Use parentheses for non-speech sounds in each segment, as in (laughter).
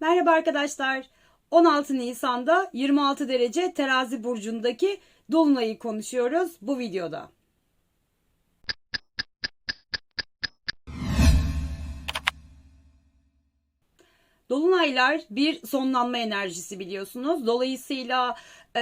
Merhaba arkadaşlar. 16 Nisan'da 26 derece terazi burcundaki dolunayı konuşuyoruz bu videoda. Dolunaylar bir sonlanma enerjisi biliyorsunuz. Dolayısıyla e,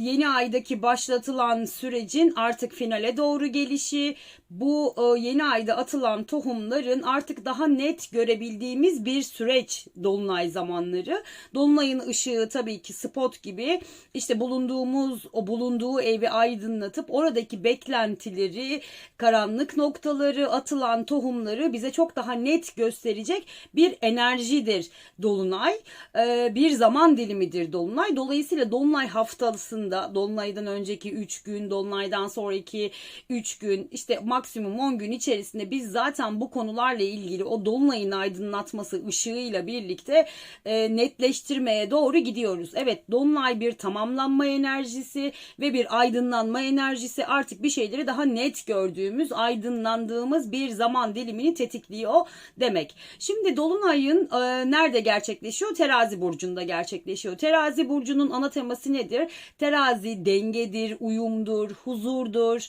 yeni aydaki başlatılan sürecin artık finale doğru gelişi, bu e, yeni ayda atılan tohumların artık daha net görebildiğimiz bir süreç dolunay zamanları. Dolunayın ışığı tabii ki spot gibi işte bulunduğumuz o bulunduğu evi aydınlatıp oradaki beklentileri, karanlık noktaları, atılan tohumları bize çok daha net gösterecek bir enerjidir dolunay. E, bir zaman dilimidir dolunay. Dolayısıyla dolunay haftasında dolunaydan önceki 3 gün, dolunaydan sonraki 3 gün işte maksimum 10 gün içerisinde biz zaten bu konularla ilgili o dolunayın aydınlatması ışığıyla birlikte e, netleştirmeye doğru gidiyoruz. Evet dolunay bir tamamlanma enerjisi ve bir aydınlanma enerjisi artık bir şeyleri daha net gördüğümüz, aydınlandığımız bir zaman dilimini tetikliyor demek. Şimdi dolunayın e, nerede gerçekleşiyor? Terazi burcunda gerçekleşiyor. Terazi burcunun ana teması nedir? Terazi dengedir, uyumdur, huzurdur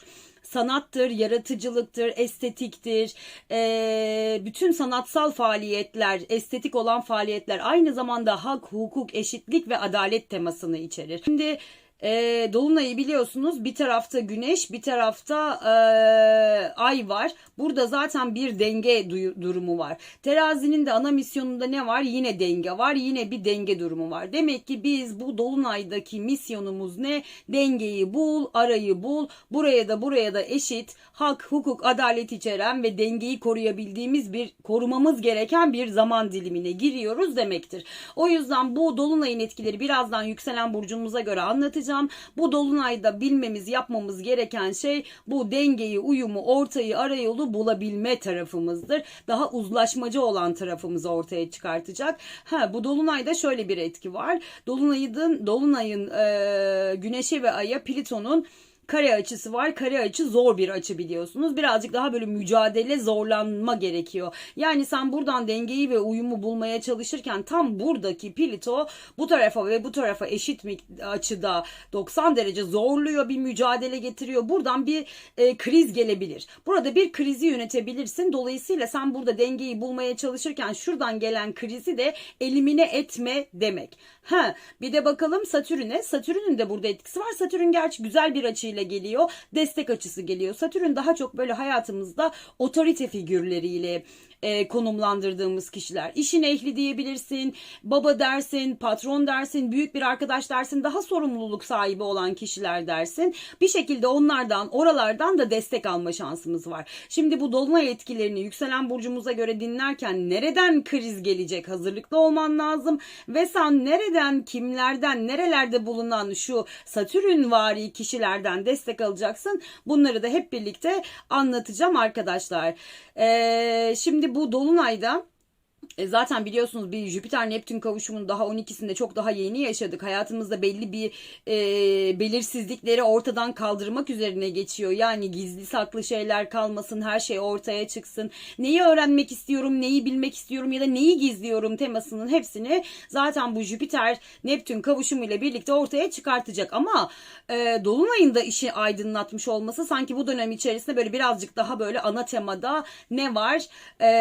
sanattır, yaratıcılıktır, estetiktir. Ee, bütün sanatsal faaliyetler, estetik olan faaliyetler aynı zamanda hak, hukuk, eşitlik ve adalet temasını içerir. Şimdi e, Dolunay'ı biliyorsunuz bir tarafta güneş bir tarafta e, ay var. Burada zaten bir denge durumu var. Terazinin de ana misyonunda ne var? Yine denge var. Yine bir denge durumu var. Demek ki biz bu Dolunay'daki misyonumuz ne? Dengeyi bul, arayı bul. Buraya da buraya da eşit, hak, hukuk, adalet içeren ve dengeyi koruyabildiğimiz bir korumamız gereken bir zaman dilimine giriyoruz demektir. O yüzden bu Dolunay'ın etkileri birazdan yükselen burcumuza göre anlatacağım. Bu Dolunay'da bilmemiz, yapmamız gereken şey bu dengeyi, uyumu, ortayı, arayolu bulabilme tarafımızdır. Daha uzlaşmacı olan tarafımızı ortaya çıkartacak. Ha bu Dolunay'da şöyle bir etki var. Dolunay'ın Dolunay'ın e, Güneş'e ve Ay'a Plüton'un kare açısı var. Kare açı zor bir açı biliyorsunuz. Birazcık daha böyle mücadele, zorlanma gerekiyor. Yani sen buradan dengeyi ve uyumu bulmaya çalışırken tam buradaki Plüto bu tarafa ve bu tarafa eşit açıda 90 derece zorluyor, bir mücadele getiriyor. Buradan bir e, kriz gelebilir. Burada bir krizi yönetebilirsin. Dolayısıyla sen burada dengeyi bulmaya çalışırken şuradan gelen krizi de elimine etme demek. Ha, bir de bakalım Satürn'e. Satürn'ün de burada etkisi var. Satürn gerçi güzel bir açıyla geliyor. Destek açısı geliyor. Satürn daha çok böyle hayatımızda otorite figürleriyle e, konumlandırdığımız kişiler. İşin ehli diyebilirsin, baba dersin, patron dersin, büyük bir arkadaş dersin, daha sorumluluk sahibi olan kişiler dersin. Bir şekilde onlardan, oralardan da destek alma şansımız var. Şimdi bu dolunay etkilerini yükselen burcumuza göre dinlerken nereden kriz gelecek hazırlıklı olman lazım ve sen nereden, kimlerden, nerelerde bulunan şu Satürn vari kişilerden destek alacaksın. Bunları da hep birlikte anlatacağım arkadaşlar. Ee, şimdi bu dolunayda e, zaten biliyorsunuz bir Jüpiter Neptün kavuşumunun daha 12'sinde çok daha yeni yaşadık. Hayatımızda belli bir e, belirsizlikleri ortadan kaldırmak üzerine geçiyor. Yani gizli saklı şeyler kalmasın, her şey ortaya çıksın. Neyi öğrenmek istiyorum, neyi bilmek istiyorum ya da neyi gizliyorum temasının hepsini zaten bu Jüpiter Neptün kavuşumuyla birlikte ortaya çıkartacak. Ama e, Dolunay'ın da işi aydınlatmış olması sanki bu dönem içerisinde böyle birazcık daha böyle ana temada ne var? E,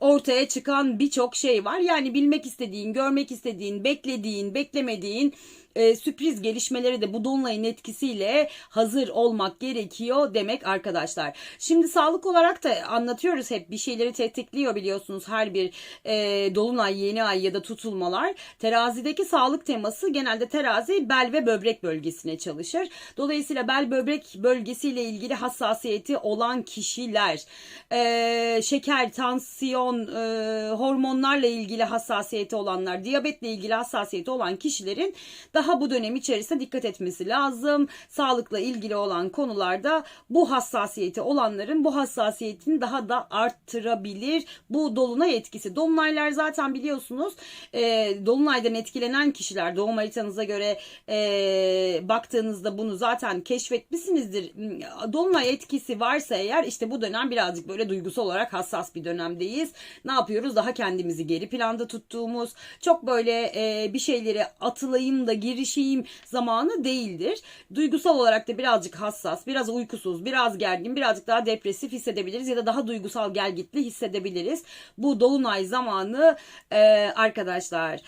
ortaya çıkan birçok şey var. Yani bilmek istediğin, görmek istediğin, beklediğin, beklemediğin e, sürpriz gelişmeleri de bu dolunayın etkisiyle hazır olmak gerekiyor demek arkadaşlar. Şimdi sağlık olarak da anlatıyoruz hep bir şeyleri tetikliyor biliyorsunuz her bir e, dolunay, yeni ay ya da tutulmalar. Terazideki sağlık teması genelde terazi bel ve böbrek bölgesine çalışır. Dolayısıyla bel böbrek bölgesiyle ilgili hassasiyeti olan kişiler, e, şeker, tansiyon, e, hormonlarla ilgili hassasiyeti olanlar, diyabetle ilgili hassasiyeti olan kişilerin daha bu dönem içerisinde dikkat etmesi lazım. Sağlıkla ilgili olan konularda bu hassasiyeti olanların bu hassasiyetini daha da arttırabilir. Bu dolunay etkisi. Dolunaylar zaten biliyorsunuz e, dolunaydan etkilenen kişiler doğum haritanıza göre e, baktığınızda bunu zaten keşfetmişsinizdir. Dolunay etkisi varsa eğer işte bu dönem birazcık böyle duygusal olarak hassas bir dönemdeyiz. Ne yapıyoruz? Daha daha kendimizi geri planda tuttuğumuz, çok böyle e, bir şeylere atılayım da girişeyim zamanı değildir. Duygusal olarak da birazcık hassas, biraz uykusuz, biraz gergin, birazcık daha depresif hissedebiliriz ya da daha duygusal gelgitli hissedebiliriz. Bu dolunay zamanı e, arkadaşlar.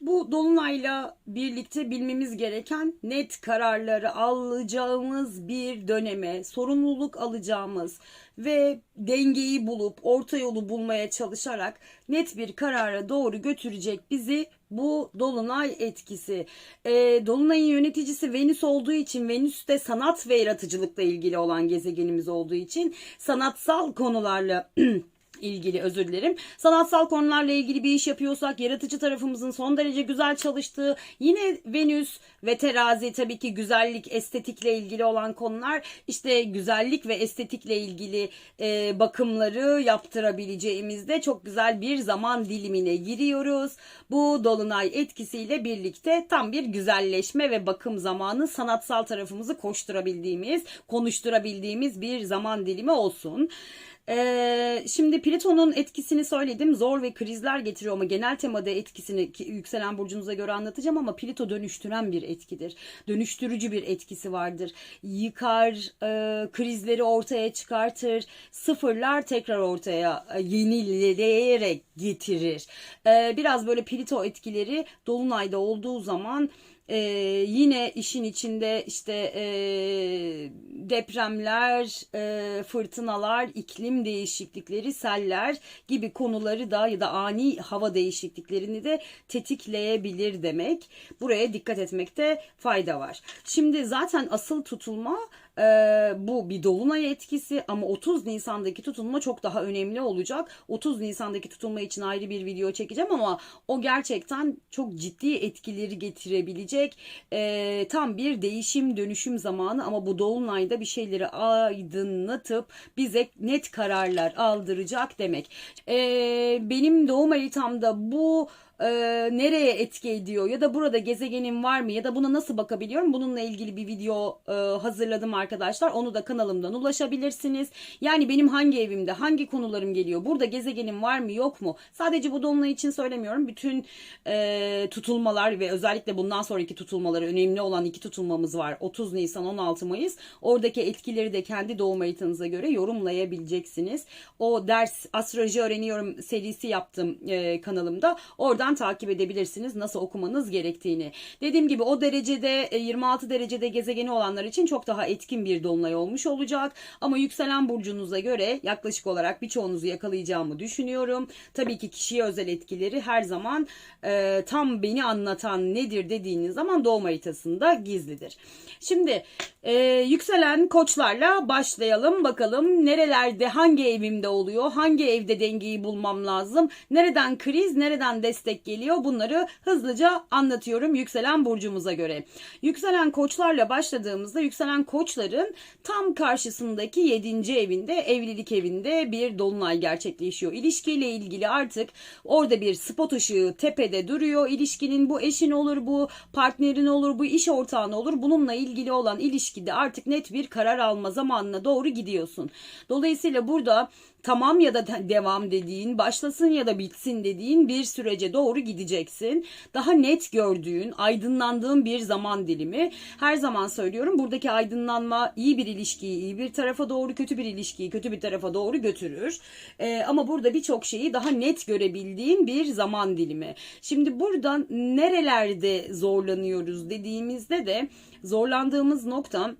Bu dolunayla birlikte bilmemiz gereken net kararları alacağımız bir döneme, sorumluluk alacağımız ve dengeyi bulup orta yolu bulmaya çalışarak net bir karara doğru götürecek bizi bu dolunay etkisi. E, dolunayın yöneticisi Venüs olduğu için Venüs de sanat ve yaratıcılıkla ilgili olan gezegenimiz olduğu için sanatsal konularla (clears throat) ilgili özür dilerim. Sanatsal konularla ilgili bir iş yapıyorsak yaratıcı tarafımızın son derece güzel çalıştığı yine Venüs ve terazi tabii ki güzellik estetikle ilgili olan konular işte güzellik ve estetikle ilgili e, bakımları yaptırabileceğimizde çok güzel bir zaman dilimine giriyoruz. Bu dolunay etkisiyle birlikte tam bir güzelleşme ve bakım zamanı sanatsal tarafımızı koşturabildiğimiz, konuşturabildiğimiz bir zaman dilimi olsun. Ee, şimdi Plüton'un etkisini söyledim. Zor ve krizler getiriyor ama genel temada etkisini yükselen burcunuza göre anlatacağım ama Plüto dönüştüren bir etkidir. Dönüştürücü bir etkisi vardır. Yıkar, e, krizleri ortaya çıkartır, sıfırlar tekrar ortaya e, yenileyerek getirir. E, biraz böyle Plüto etkileri Dolunay'da olduğu zaman ee, yine işin içinde işte e, depremler, e, fırtınalar, iklim değişiklikleri, seller gibi konuları da ya da ani hava değişikliklerini de tetikleyebilir demek. Buraya dikkat etmekte fayda var. Şimdi zaten asıl tutulma e, bu bir dolunay etkisi ama 30 Nisan'daki tutulma çok daha önemli olacak. 30 Nisan'daki tutulma için ayrı bir video çekeceğim ama o gerçekten çok ciddi etkileri getirebilecek e, tam bir değişim dönüşüm zamanı ama bu dolunayda bir şeyleri aydınlatıp bize net kararlar aldıracak demek. E, benim doğum haritamda bu e, nereye etki ediyor? Ya da burada gezegenin var mı? Ya da buna nasıl bakabiliyorum? Bununla ilgili bir video e, hazırladım arkadaşlar. Onu da kanalımdan ulaşabilirsiniz. Yani benim hangi evimde hangi konularım geliyor? Burada gezegenim var mı yok mu? Sadece bu dolunay için söylemiyorum. Bütün e, tutulmalar ve özellikle bundan sonraki tutulmaları önemli olan iki tutulmamız var. 30 Nisan 16 Mayıs. Oradaki etkileri de kendi doğum haritanıza göre yorumlayabileceksiniz. O ders astroloji öğreniyorum serisi yaptım e, kanalımda. Oradan Oradan takip edebilirsiniz nasıl okumanız gerektiğini. Dediğim gibi o derecede 26 e, derecede gezegeni olanlar için çok daha etkin bir dolunay olmuş olacak. Ama yükselen burcunuza göre yaklaşık olarak birçoğunuzu yakalayacağımı düşünüyorum. Tabii ki kişiye özel etkileri her zaman e, tam beni anlatan nedir dediğiniz zaman doğum haritasında gizlidir. Şimdi e, yükselen koçlarla başlayalım bakalım nerelerde hangi evimde oluyor hangi evde dengeyi bulmam lazım nereden kriz nereden destek geliyor. Bunları hızlıca anlatıyorum yükselen burcumuza göre. Yükselen koçlarla başladığımızda yükselen koçların tam karşısındaki 7. evinde evlilik evinde bir dolunay gerçekleşiyor. İlişkiyle ilgili artık orada bir spot ışığı tepede duruyor. İlişkinin bu eşin olur, bu partnerin olur, bu iş ortağın olur. Bununla ilgili olan ilişkide artık net bir karar alma zamanına doğru gidiyorsun. Dolayısıyla burada tamam ya da devam dediğin, başlasın ya da bitsin dediğin bir sürece doğru gideceksin. Daha net gördüğün, aydınlandığın bir zaman dilimi. Her zaman söylüyorum buradaki aydınlanma iyi bir ilişkiyi iyi bir tarafa doğru, kötü bir ilişkiyi kötü bir tarafa doğru götürür. Ee, ama burada birçok şeyi daha net görebildiğin bir zaman dilimi. Şimdi buradan nerelerde zorlanıyoruz dediğimizde de zorlandığımız nokta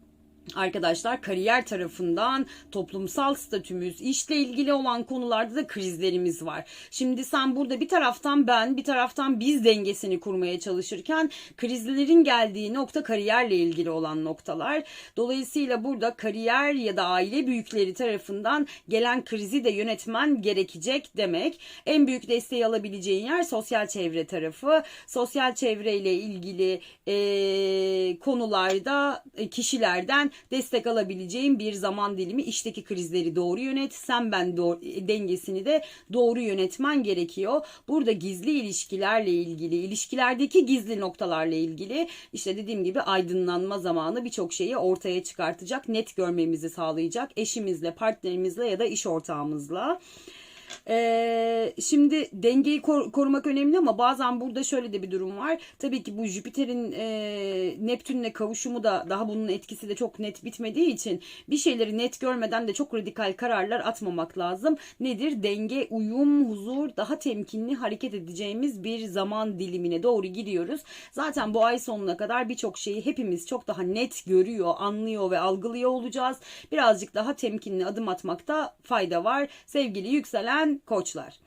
arkadaşlar kariyer tarafından toplumsal statümüz, işle ilgili olan konularda da krizlerimiz var. Şimdi sen burada bir taraftan ben, bir taraftan biz dengesini kurmaya çalışırken krizlerin geldiği nokta kariyerle ilgili olan noktalar. Dolayısıyla burada kariyer ya da aile büyükleri tarafından gelen krizi de yönetmen gerekecek demek. En büyük desteği alabileceğin yer sosyal çevre tarafı. Sosyal çevreyle ilgili e, konularda e, kişilerden destek alabileceğim bir zaman dilimi işteki krizleri doğru yönet sen ben doğru, dengesini de doğru yönetmen gerekiyor. Burada gizli ilişkilerle ilgili ilişkilerdeki gizli noktalarla ilgili işte dediğim gibi aydınlanma zamanı birçok şeyi ortaya çıkartacak net görmemizi sağlayacak eşimizle partnerimizle ya da iş ortağımızla. Ee, şimdi dengeyi kor- korumak önemli ama bazen burada şöyle de bir durum var. Tabii ki bu Jüpiter'in e, Neptün'le kavuşumu da daha bunun etkisi de çok net bitmediği için bir şeyleri net görmeden de çok radikal kararlar atmamak lazım. Nedir? Denge, uyum, huzur, daha temkinli hareket edeceğimiz bir zaman dilimine doğru gidiyoruz. Zaten bu ay sonuna kadar birçok şeyi hepimiz çok daha net görüyor, anlıyor ve algılıyor olacağız. Birazcık daha temkinli adım atmakta fayda var. Sevgili yükselen koçlar.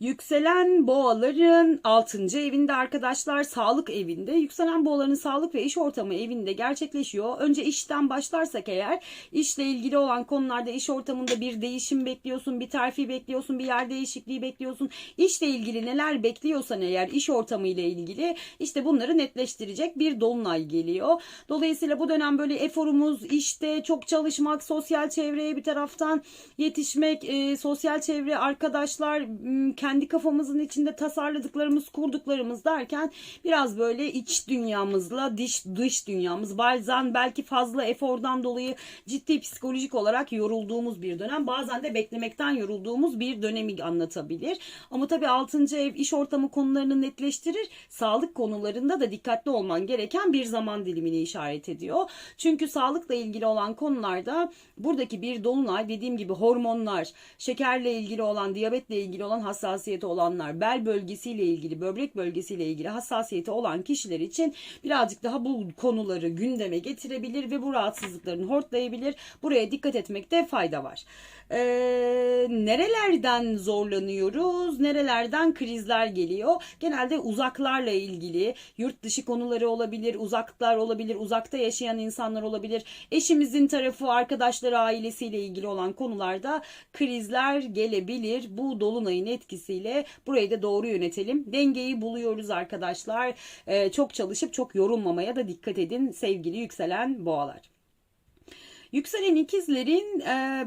Yükselen boğaların 6. evinde arkadaşlar sağlık evinde. Yükselen boğaların sağlık ve iş ortamı evinde gerçekleşiyor. Önce işten başlarsak eğer işle ilgili olan konularda iş ortamında bir değişim bekliyorsun, bir terfi bekliyorsun, bir yer değişikliği bekliyorsun. İşle ilgili neler bekliyorsan eğer iş ortamı ile ilgili işte bunları netleştirecek bir dolunay geliyor. Dolayısıyla bu dönem böyle eforumuz işte çok çalışmak, sosyal çevreye bir taraftan yetişmek, e, sosyal çevre arkadaşlar kendi kafamızın içinde tasarladıklarımız, kurduklarımız derken biraz böyle iç dünyamızla dış dış dünyamız bazen belki fazla efordan dolayı ciddi psikolojik olarak yorulduğumuz bir dönem. Bazen de beklemekten yorulduğumuz bir dönemi anlatabilir. Ama tabii 6. ev iş ortamı konularını netleştirir. Sağlık konularında da dikkatli olman gereken bir zaman dilimini işaret ediyor. Çünkü sağlıkla ilgili olan konularda buradaki bir dolunay dediğim gibi hormonlar, şekerle ilgili olan, diyabetle ilgili olan hassasiyeti olanlar, bel bölgesiyle ilgili, böbrek bölgesiyle ilgili hassasiyeti olan kişiler için birazcık daha bu konuları gündeme getirebilir ve bu rahatsızlıklarını hortlayabilir. Buraya dikkat etmekte fayda var. Ee, nerelerden zorlanıyoruz? Nerelerden krizler geliyor? Genelde uzaklarla ilgili, yurt dışı konuları olabilir, uzaklar olabilir, uzakta yaşayan insanlar olabilir. Eşimizin tarafı, arkadaşları, ailesiyle ilgili olan konularda krizler gelebilir. Bu dolunayın etkisiyle burayı da doğru yönetelim. Dengeyi buluyoruz arkadaşlar. Ee, çok çalışıp çok yorulmamaya da dikkat edin sevgili yükselen boğalar. Yükselen ikizlerin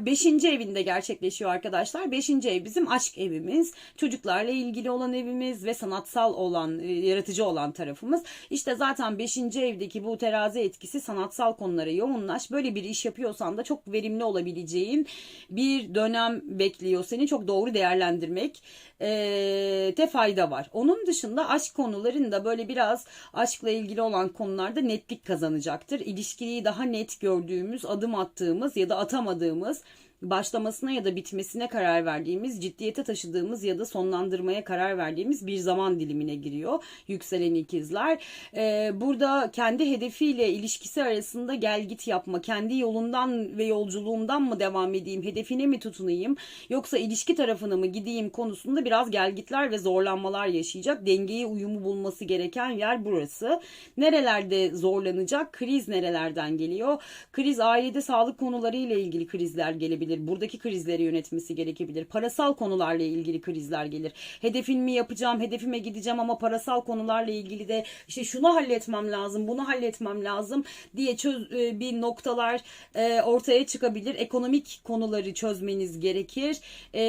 5. evinde gerçekleşiyor arkadaşlar. 5. ev bizim aşk evimiz. Çocuklarla ilgili olan evimiz ve sanatsal olan, e, yaratıcı olan tarafımız. İşte zaten 5. evdeki bu terazi etkisi sanatsal konulara yoğunlaş. Böyle bir iş yapıyorsan da çok verimli olabileceğin bir dönem bekliyor seni. Çok doğru değerlendirmek e, te fayda var. Onun dışında aşk konularında böyle biraz aşkla ilgili olan konularda netlik kazanacaktır. İlişkiyi daha net gördüğümüz, adım attığımız ya da atamadığımız başlamasına ya da bitmesine karar verdiğimiz, ciddiyete taşıdığımız ya da sonlandırmaya karar verdiğimiz bir zaman dilimine giriyor yükselen ikizler. Ee, burada kendi hedefiyle ilişkisi arasında gel git yapma, kendi yolundan ve yolculuğumdan mı devam edeyim, hedefine mi tutunayım yoksa ilişki tarafına mı gideyim konusunda biraz gel gitler ve zorlanmalar yaşayacak. Dengeye uyumu bulması gereken yer burası. Nerelerde zorlanacak? Kriz nerelerden geliyor? Kriz ailede sağlık konuları ile ilgili krizler gelebilir gerekebilir. Buradaki krizleri yönetmesi gerekebilir. Parasal konularla ilgili krizler gelir. Hedefimi yapacağım, hedefime gideceğim ama parasal konularla ilgili de işte şunu halletmem lazım, bunu halletmem lazım diye çöz, e, bir noktalar e, ortaya çıkabilir. Ekonomik konuları çözmeniz gerekir. E,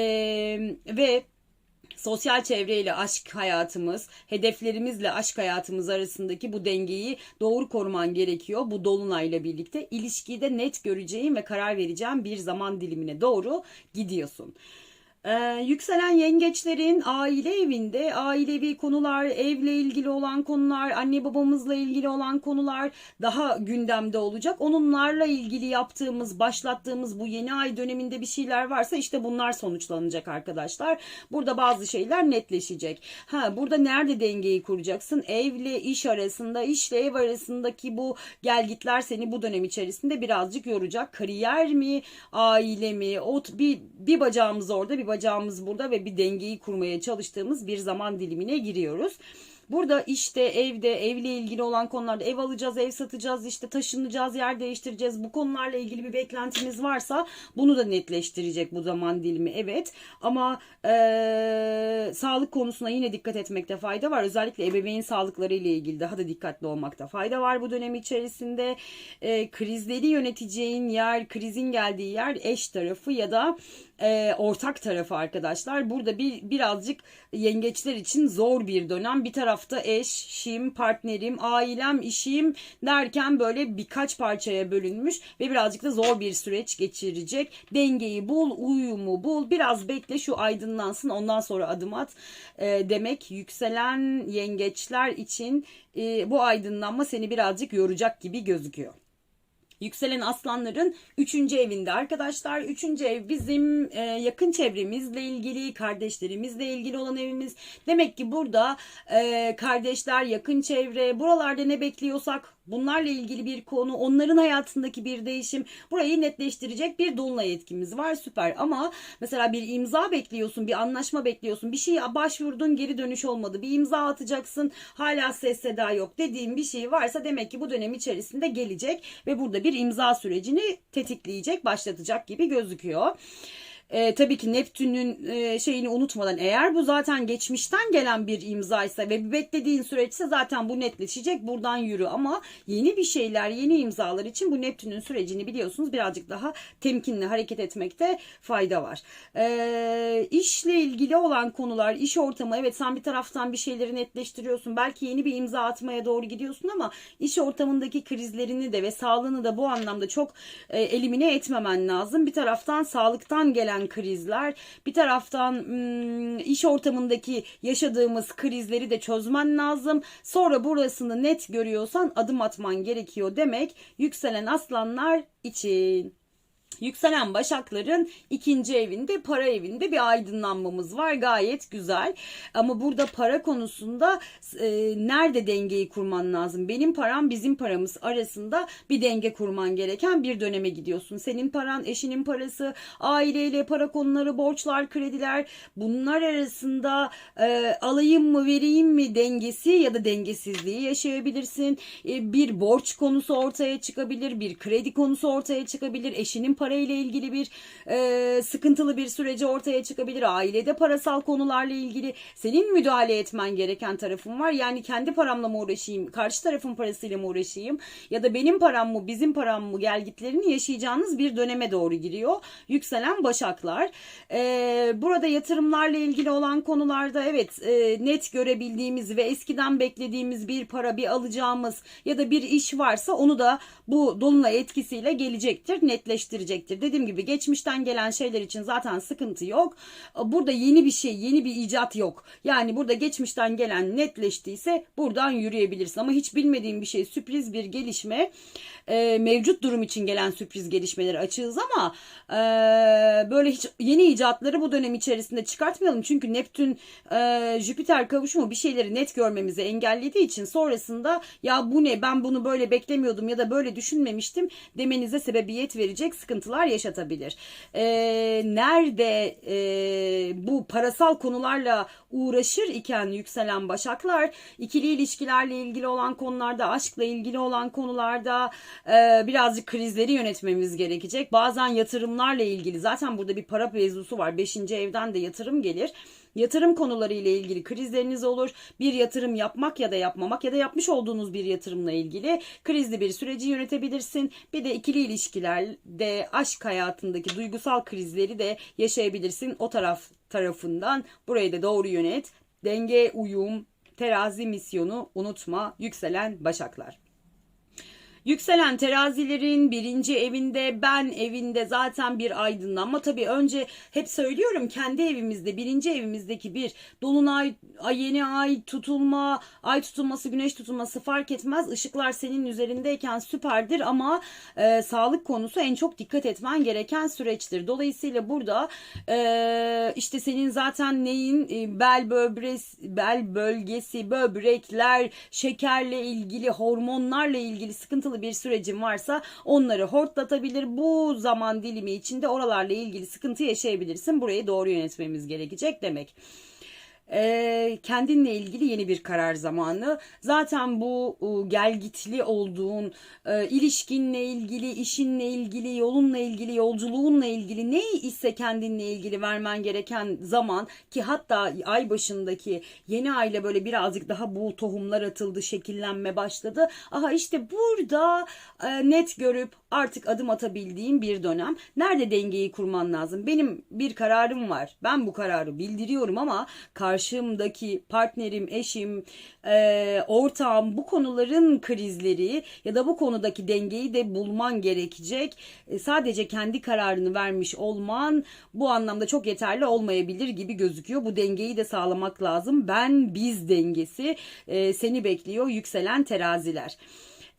ve sosyal çevreyle aşk hayatımız, hedeflerimizle aşk hayatımız arasındaki bu dengeyi doğru koruman gerekiyor. Bu dolunayla birlikte ilişkide net göreceğin ve karar vereceğin bir zaman dilimine doğru gidiyorsun. Ee, yükselen yengeçlerin aile evinde ailevi konular, evle ilgili olan konular, anne babamızla ilgili olan konular daha gündemde olacak. Onunlarla ilgili yaptığımız, başlattığımız bu yeni ay döneminde bir şeyler varsa işte bunlar sonuçlanacak arkadaşlar. Burada bazı şeyler netleşecek. Ha burada nerede dengeyi kuracaksın? Evle iş arasında, işle ev arasındaki bu gelgitler seni bu dönem içerisinde birazcık yoracak. Kariyer mi, aile mi? O bir bir bacağımız orada, bir bacağımız burada ve bir dengeyi kurmaya çalıştığımız bir zaman dilimine giriyoruz. Burada işte evde evle ilgili olan konularda ev alacağız, ev satacağız, işte taşınacağız, yer değiştireceğiz. Bu konularla ilgili bir beklentimiz varsa bunu da netleştirecek bu zaman dilimi evet. Ama ee, sağlık konusuna yine dikkat etmekte fayda var. Özellikle ebeveyn sağlıkları ile ilgili daha da dikkatli olmakta fayda var bu dönem içerisinde. E, krizleri yöneteceğin yer, krizin geldiği yer eş tarafı ya da e, ortak tarafı arkadaşlar. Burada bir birazcık yengeçler için zor bir dönem. Bir tarafta eş, şim, partnerim, ailem, işim derken böyle birkaç parçaya bölünmüş ve birazcık da zor bir süreç geçirecek. Dengeyi bul, uyumu bul, biraz bekle şu aydınlansın ondan sonra adım at e, demek. Yükselen yengeçler için e, bu aydınlanma seni birazcık yoracak gibi gözüküyor. Yükselen aslanların 3. evinde arkadaşlar. 3. ev bizim e, yakın çevremizle ilgili, kardeşlerimizle ilgili olan evimiz. Demek ki burada e, kardeşler, yakın çevre, buralarda ne bekliyorsak bunlarla ilgili bir konu, onların hayatındaki bir değişim burayı netleştirecek bir dolunay etkimiz var. Süper ama mesela bir imza bekliyorsun, bir anlaşma bekliyorsun, bir şeye başvurdun geri dönüş olmadı. Bir imza atacaksın hala ses seda yok dediğim bir şey varsa demek ki bu dönem içerisinde gelecek ve burada bir imza sürecini tetikleyecek, başlatacak gibi gözüküyor. E, tabii ki Neptün'ün e, şeyini unutmadan eğer bu zaten geçmişten gelen bir imzaysa ve beklediğin süreçse zaten bu netleşecek buradan yürü ama yeni bir şeyler yeni imzalar için bu Neptün'ün sürecini biliyorsunuz birazcık daha temkinli hareket etmekte fayda var. E, işle ilgili olan konular iş ortamı evet sen bir taraftan bir şeyleri netleştiriyorsun belki yeni bir imza atmaya doğru gidiyorsun ama iş ortamındaki krizlerini de ve sağlığını da bu anlamda çok e, elimine etmemen lazım. Bir taraftan sağlıktan gelen krizler, bir taraftan ım, iş ortamındaki yaşadığımız krizleri de çözmen lazım. Sonra burasını net görüyorsan adım atman gerekiyor demek yükselen aslanlar için. Yükselen Başakların ikinci evinde para evinde bir aydınlanmamız var. Gayet güzel. Ama burada para konusunda e, nerede dengeyi kurman lazım? Benim param bizim paramız arasında bir denge kurman gereken bir döneme gidiyorsun. Senin paran eşinin parası aileyle para konuları borçlar krediler bunlar arasında e, alayım mı vereyim mi dengesi ya da dengesizliği yaşayabilirsin. E, bir borç konusu ortaya çıkabilir bir kredi konusu ortaya çıkabilir eşinin parayla ilgili bir e, sıkıntılı bir süreci ortaya çıkabilir. Ailede parasal konularla ilgili senin müdahale etmen gereken tarafın var. Yani kendi paramla mı uğraşayım, karşı tarafın parasıyla mı uğraşayım ya da benim param mı, bizim param mı gelgitlerini yaşayacağınız bir döneme doğru giriyor. Yükselen başaklar. E, burada yatırımlarla ilgili olan konularda evet e, net görebildiğimiz ve eskiden beklediğimiz bir para, bir alacağımız ya da bir iş varsa onu da bu dolunay etkisiyle gelecektir, netleştirecektir. Dediğim gibi geçmişten gelen şeyler için zaten sıkıntı yok. Burada yeni bir şey, yeni bir icat yok. Yani burada geçmişten gelen netleştiyse buradan yürüyebilirsin. Ama hiç bilmediğin bir şey, sürpriz bir gelişme, e, mevcut durum için gelen sürpriz gelişmeleri açığız ama e, böyle hiç yeni icatları bu dönem içerisinde çıkartmayalım. Çünkü Neptün e, Jüpiter kavuşumu bir şeyleri net görmemizi engellediği için sonrasında ya bu ne ben bunu böyle beklemiyordum ya da böyle düşünmemiştim demenize sebebiyet verecek sıkıntılar yaşatabilir. E, nerede e, bu parasal konularla uğraşır iken yükselen başaklar ikili ilişkilerle ilgili olan konularda aşkla ilgili olan konularda e, birazcık krizleri yönetmemiz gerekecek. Bazen yatırımlarla ilgili zaten burada bir para mevzusu var. Beşinci evden de yatırım gelir. Yatırım konuları ile ilgili krizleriniz olur. Bir yatırım yapmak ya da yapmamak ya da yapmış olduğunuz bir yatırımla ilgili krizli bir süreci yönetebilirsin. Bir de ikili ilişkilerde aşk hayatındaki duygusal krizleri de yaşayabilirsin. O taraf tarafından burayı da doğru yönet. Denge, uyum, terazi misyonu unutma. Yükselen başaklar. Yükselen terazilerin birinci evinde ben evinde zaten bir aydınlanma. Tabii önce hep söylüyorum kendi evimizde birinci evimizdeki bir dolunay, ay, yeni ay tutulma, ay tutulması, güneş tutulması fark etmez. Işıklar senin üzerindeyken süperdir ama e, sağlık konusu en çok dikkat etmen gereken süreçtir. Dolayısıyla burada e, işte senin zaten neyin e, bel böbresi, bel bölgesi, böbrekler, şekerle ilgili, hormonlarla ilgili sıkıntılı bir sürecin varsa onları hortlatabilir. Bu zaman dilimi içinde oralarla ilgili sıkıntı yaşayabilirsin. Burayı doğru yönetmemiz gerekecek demek. Ee, kendinle ilgili yeni bir karar zamanı. Zaten bu e, gelgitli olduğun e, ilişkinle ilgili, işinle ilgili, yolunla ilgili, yolculuğunla ilgili ne ise kendinle ilgili vermen gereken zaman ki hatta ay başındaki yeni ayla böyle birazcık daha bu tohumlar atıldı, şekillenme başladı. Aha işte burada e, net görüp artık adım atabildiğim bir dönem. Nerede dengeyi kurman lazım? Benim bir kararım var. Ben bu kararı bildiriyorum ama karşımdaki partnerim, eşim, e, ortağım bu konuların krizleri ya da bu konudaki dengeyi de bulman gerekecek. E, sadece kendi kararını vermiş olman bu anlamda çok yeterli olmayabilir gibi gözüküyor. Bu dengeyi de sağlamak lazım. Ben biz dengesi e, seni bekliyor yükselen teraziler.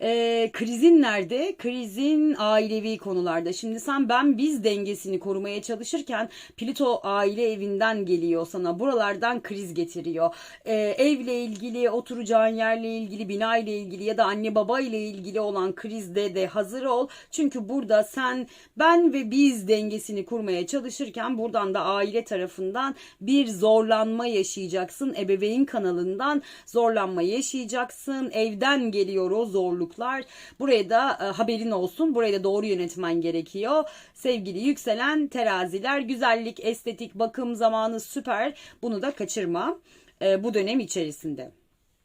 E, krizin nerede? Krizin ailevi konularda. Şimdi sen ben biz dengesini korumaya çalışırken Plüto aile evinden geliyor sana. Buralardan kriz getiriyor. E, evle ilgili, oturacağın yerle ilgili, bina ile ilgili ya da anne baba ile ilgili olan krizde de hazır ol. Çünkü burada sen ben ve biz dengesini kurmaya çalışırken buradan da aile tarafından bir zorlanma yaşayacaksın. Ebeveyn kanalından zorlanma yaşayacaksın. Evden geliyor o zorluk zorluklar. Buraya da e, haberin olsun. Burayı da doğru yönetmen gerekiyor. Sevgili yükselen teraziler güzellik, estetik, bakım zamanı süper. Bunu da kaçırma e, bu dönem içerisinde.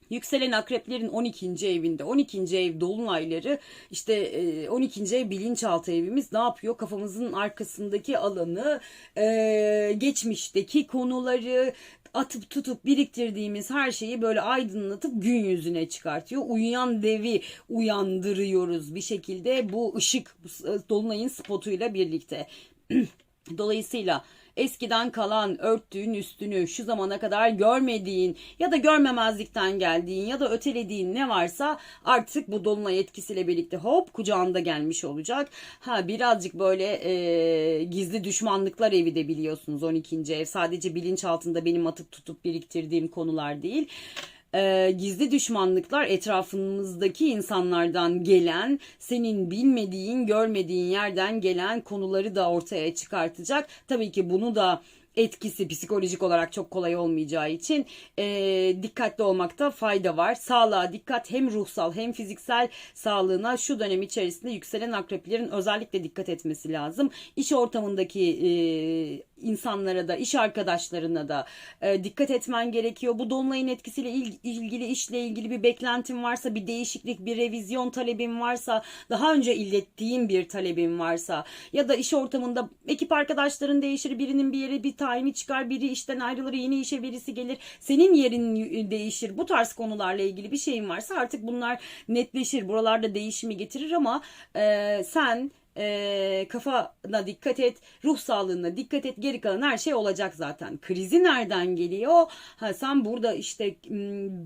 Yükselen akreplerin 12. evinde 12. ev dolunayları işte 12. ev bilinçaltı evimiz ne yapıyor? Kafamızın arkasındaki alanı geçmişteki konuları atıp tutup biriktirdiğimiz her şeyi böyle aydınlatıp gün yüzüne çıkartıyor. Uyuyan devi uyandırıyoruz bir şekilde bu ışık dolunayın spotuyla birlikte. (clears throat) Dolayısıyla eskiden kalan örttüğün üstünü şu zamana kadar görmediğin ya da görmemezlikten geldiğin ya da ötelediğin ne varsa artık bu dolunay etkisiyle birlikte hop kucağında gelmiş olacak. Ha birazcık böyle e, gizli düşmanlıklar evi de biliyorsunuz 12. ev sadece bilinç altında benim atıp tutup biriktirdiğim konular değil e, gizli düşmanlıklar etrafımızdaki insanlardan gelen, senin bilmediğin, görmediğin yerden gelen konuları da ortaya çıkartacak. Tabii ki bunu da etkisi psikolojik olarak çok kolay olmayacağı için e, dikkatli olmakta fayda var. Sağlığa dikkat hem ruhsal hem fiziksel sağlığına şu dönem içerisinde yükselen akreplerin özellikle dikkat etmesi lazım. İş ortamındaki e, insanlara da iş arkadaşlarına da e, dikkat etmen gerekiyor. Bu dolunayın etkisiyle il, ilgili işle ilgili bir beklentin varsa bir değişiklik bir revizyon talebin varsa daha önce illettiğin bir talebin varsa ya da iş ortamında ekip arkadaşların değişir birinin bir yere bir tayini çıkar biri işten ayrılır yeni işe birisi gelir senin yerin değişir bu tarz konularla ilgili bir şeyin varsa artık bunlar netleşir buralarda değişimi getirir ama e, sen e, kafana dikkat et, ruh sağlığına dikkat et. Geri kalan her şey olacak zaten. Krizi nereden geliyor? Ha, sen burada işte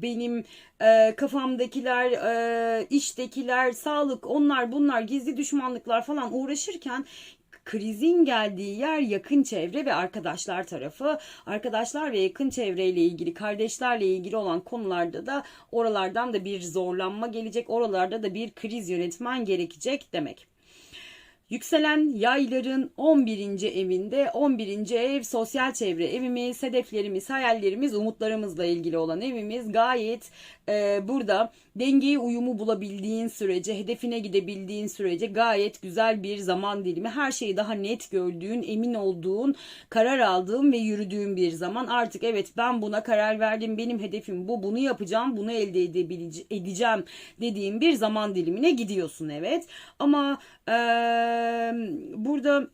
benim e, kafamdakiler, e, iştekiler, sağlık, onlar bunlar gizli düşmanlıklar falan uğraşırken krizin geldiği yer yakın çevre ve arkadaşlar tarafı. Arkadaşlar ve yakın çevreyle ilgili, kardeşlerle ilgili olan konularda da oralardan da bir zorlanma gelecek. Oralarda da bir kriz yönetmen gerekecek demek. Yükselen yayların 11. evinde 11. ev sosyal çevre evimiz, hedeflerimiz, hayallerimiz, umutlarımızla ilgili olan evimiz gayet e, burada dengeyi uyumu bulabildiğin sürece, hedefine gidebildiğin sürece gayet güzel bir zaman dilimi. Her şeyi daha net gördüğün, emin olduğun, karar aldığın ve yürüdüğün bir zaman. Artık evet ben buna karar verdim, benim hedefim bu, bunu yapacağım, bunu elde edeceğim dediğin bir zaman dilimine gidiyorsun evet. Ama e, burada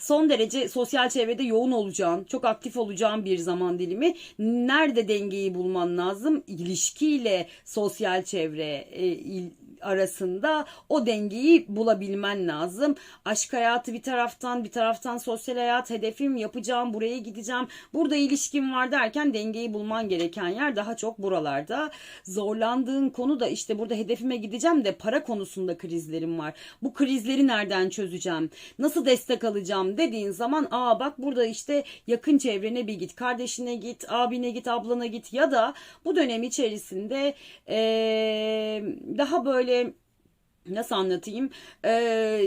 son derece sosyal çevrede yoğun olacağın, çok aktif olacağın bir zaman dilimi. Nerede dengeyi bulman lazım? İlişkiyle sosyal çevre e, il, arasında o dengeyi bulabilmen lazım. Aşk hayatı bir taraftan, bir taraftan sosyal hayat, hedefim yapacağım, buraya gideceğim. Burada ilişkim var derken dengeyi bulman gereken yer daha çok buralarda. Zorlandığın konu da işte burada hedefime gideceğim de para konusunda krizlerim var. Bu krizleri nereden çözeceğim? Nasıl destek alacağım dediğin zaman aa bak burada işte yakın çevrene bir git. Kardeşine git, abine git, ablana git ya da bu dönem içerisinde ee, daha böyle nasıl anlatayım ee,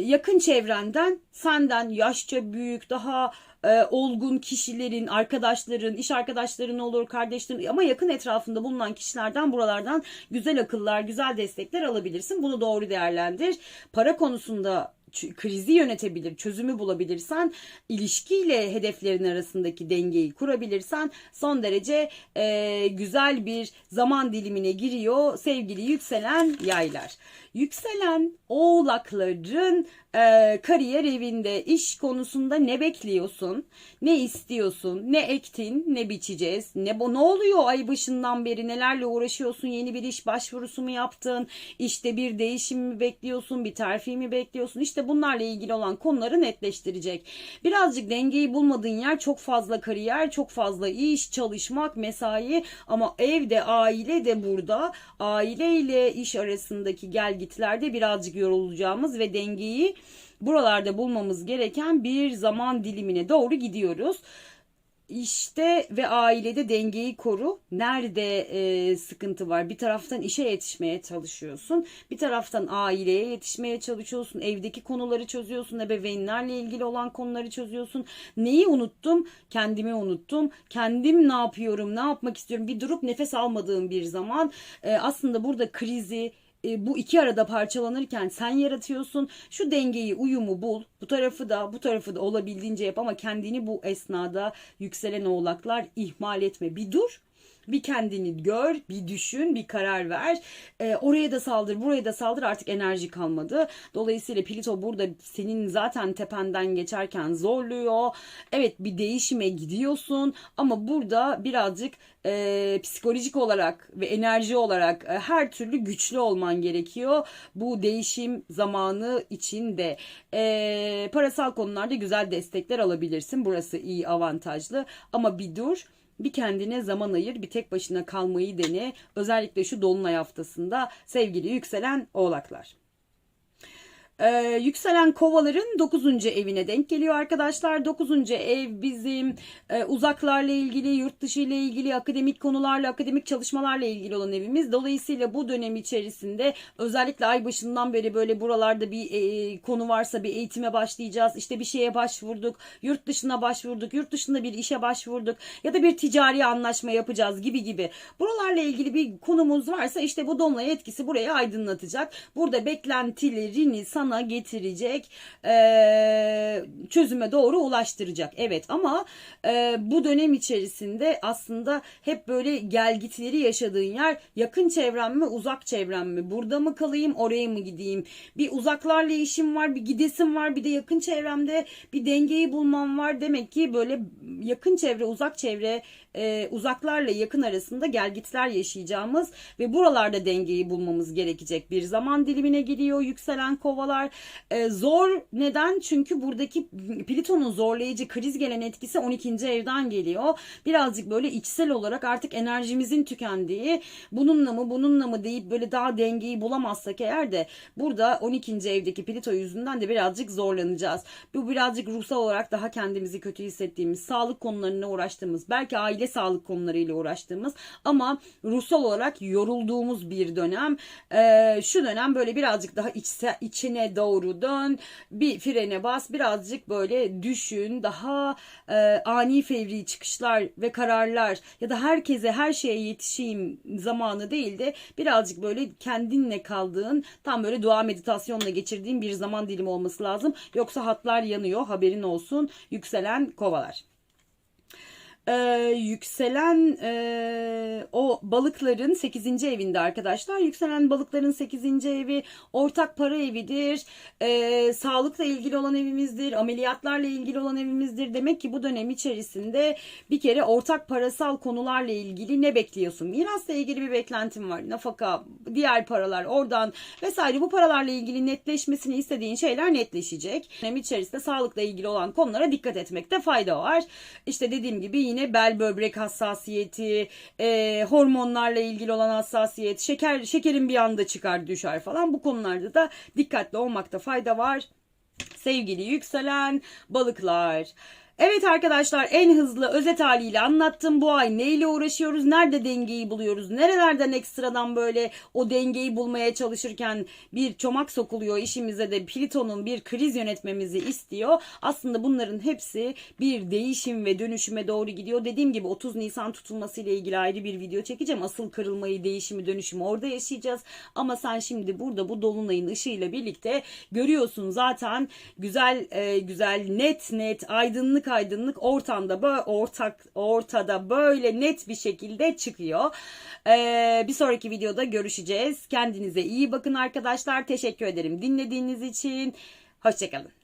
yakın çevrenden senden yaşça büyük daha e, olgun kişilerin, arkadaşların, iş arkadaşların olur, kardeşlerin ama yakın etrafında bulunan kişilerden buralardan güzel akıllar, güzel destekler alabilirsin. Bunu doğru değerlendir. Para konusunda krizi yönetebilir, çözümü bulabilirsen, ilişkiyle hedeflerin arasındaki dengeyi kurabilirsen son derece e, güzel bir zaman dilimine giriyor sevgili yükselen yaylar. Yükselen oğlakların e, kariyer evinde iş konusunda ne bekliyorsun? Ne istiyorsun? Ne ektin? Ne biçeceğiz? Ne bu ne oluyor ay başından beri nelerle uğraşıyorsun? Yeni bir iş başvurusu mu yaptın? İşte bir değişim mi bekliyorsun? Bir terfi mi bekliyorsun? İşte bunlarla ilgili olan konuları netleştirecek. Birazcık dengeyi bulmadığın yer çok fazla kariyer, çok fazla iş, çalışmak, mesai ama evde aile de burada. Aile ile iş arasındaki gelgitlerde birazcık yorulacağımız ve dengeyi buralarda bulmamız gereken bir zaman dilimine doğru gidiyoruz. İşte ve ailede dengeyi koru. Nerede e, sıkıntı var? Bir taraftan işe yetişmeye çalışıyorsun. Bir taraftan aileye yetişmeye çalışıyorsun. Evdeki konuları çözüyorsun. Ebeveynlerle ilgili olan konuları çözüyorsun. Neyi unuttum? Kendimi unuttum. Kendim ne yapıyorum? Ne yapmak istiyorum? Bir durup nefes almadığım bir zaman e, aslında burada krizi e, bu iki arada parçalanırken sen yaratıyorsun. Şu dengeyi, uyumu bul. Bu tarafı da bu tarafı da olabildiğince yap ama kendini bu esnada yükselen oğlaklar ihmal etme. Bir dur. Bir kendini gör, bir düşün, bir karar ver. Ee, oraya da saldır, buraya da saldır artık enerji kalmadı. Dolayısıyla Plüto burada senin zaten tependen geçerken zorluyor. Evet bir değişime gidiyorsun ama burada birazcık e, psikolojik olarak ve enerji olarak e, her türlü güçlü olman gerekiyor. Bu değişim zamanı içinde e, parasal konularda güzel destekler alabilirsin. Burası iyi avantajlı ama bir dur. Bir kendine zaman ayır, bir tek başına kalmayı dene. Özellikle şu dolunay haftasında sevgili yükselen oğlaklar. Ee, yükselen kovaların 9. evine denk geliyor arkadaşlar. 9. ev bizim e, uzaklarla ilgili, yurt dışı ile ilgili, akademik konularla, akademik çalışmalarla ilgili olan evimiz. Dolayısıyla bu dönem içerisinde özellikle ay başından beri böyle buralarda bir e, konu varsa bir eğitime başlayacağız. İşte bir şeye başvurduk, yurt dışına başvurduk, yurt dışında bir işe başvurduk ya da bir ticari anlaşma yapacağız gibi gibi. Buralarla ilgili bir konumuz varsa işte bu dolunay etkisi burayı aydınlatacak. Burada beklentilerini sana getirecek, e, çözüme doğru ulaştıracak. Evet ama e, bu dönem içerisinde aslında hep böyle gelgitleri yaşadığın yer yakın çevrem mi, uzak çevrem mi? Burada mı kalayım, oraya mı gideyim? Bir uzaklarla işim var, bir gidesim var, bir de yakın çevremde bir dengeyi bulmam var. Demek ki böyle yakın çevre, uzak çevre, e, uzaklarla yakın arasında gelgitler yaşayacağımız ve buralarda dengeyi bulmamız gerekecek bir zaman dilimine giriyor yükselen kovalar. E, zor neden? Çünkü buradaki Plüton'un zorlayıcı kriz gelen etkisi 12. evden geliyor. Birazcık böyle içsel olarak artık enerjimizin tükendiği bununla mı bununla mı deyip böyle daha dengeyi bulamazsak eğer de burada 12. evdeki Plüto yüzünden de birazcık zorlanacağız. Bu birazcık ruhsal olarak daha kendimizi kötü hissettiğimiz, sağlık konularına uğraştığımız, belki aile sağlık konularıyla uğraştığımız ama ruhsal olarak yorulduğumuz bir dönem. Ee, şu dönem böyle birazcık daha içse, içine doğru dön, bir frene bas, birazcık böyle düşün, daha e, ani fevri çıkışlar ve kararlar ya da herkese her şeye yetişeyim zamanı değil de birazcık böyle kendinle kaldığın tam böyle dua meditasyonla geçirdiğin bir zaman dilimi olması lazım. Yoksa hatlar yanıyor haberin olsun yükselen kovalar. Ee, yükselen e, o balıkların 8. evinde arkadaşlar. Yükselen balıkların 8. evi ortak para evidir. Ee, sağlıkla ilgili olan evimizdir. Ameliyatlarla ilgili olan evimizdir. Demek ki bu dönem içerisinde bir kere ortak parasal konularla ilgili ne bekliyorsun? Mirasla ilgili bir beklentin var. Nafaka, diğer paralar oradan vesaire bu paralarla ilgili netleşmesini istediğin şeyler netleşecek. Dönem içerisinde sağlıkla ilgili olan konulara dikkat etmekte fayda var. İşte dediğim gibi yine bel böbrek hassasiyeti, e, hormonlarla ilgili olan hassasiyet, şeker şekerin bir anda çıkar düşer falan bu konularda da dikkatli olmakta fayda var. Sevgili yükselen balıklar. Evet arkadaşlar en hızlı özet haliyle anlattım. Bu ay neyle uğraşıyoruz? Nerede dengeyi buluyoruz? Nerelerden ekstradan böyle o dengeyi bulmaya çalışırken bir çomak sokuluyor işimize de Plüton'un bir kriz yönetmemizi istiyor. Aslında bunların hepsi bir değişim ve dönüşüme doğru gidiyor. Dediğim gibi 30 Nisan tutulması ile ilgili ayrı bir video çekeceğim. Asıl kırılmayı, değişimi, dönüşümü orada yaşayacağız. Ama sen şimdi burada bu dolunayın ışığıyla birlikte görüyorsun zaten güzel e, güzel net net aydınlık aydınlık ortamda böyle ortak ortada böyle net bir şekilde çıkıyor. E, bir sonraki videoda görüşeceğiz. Kendinize iyi bakın arkadaşlar. Teşekkür ederim dinlediğiniz için. Hoşçakalın.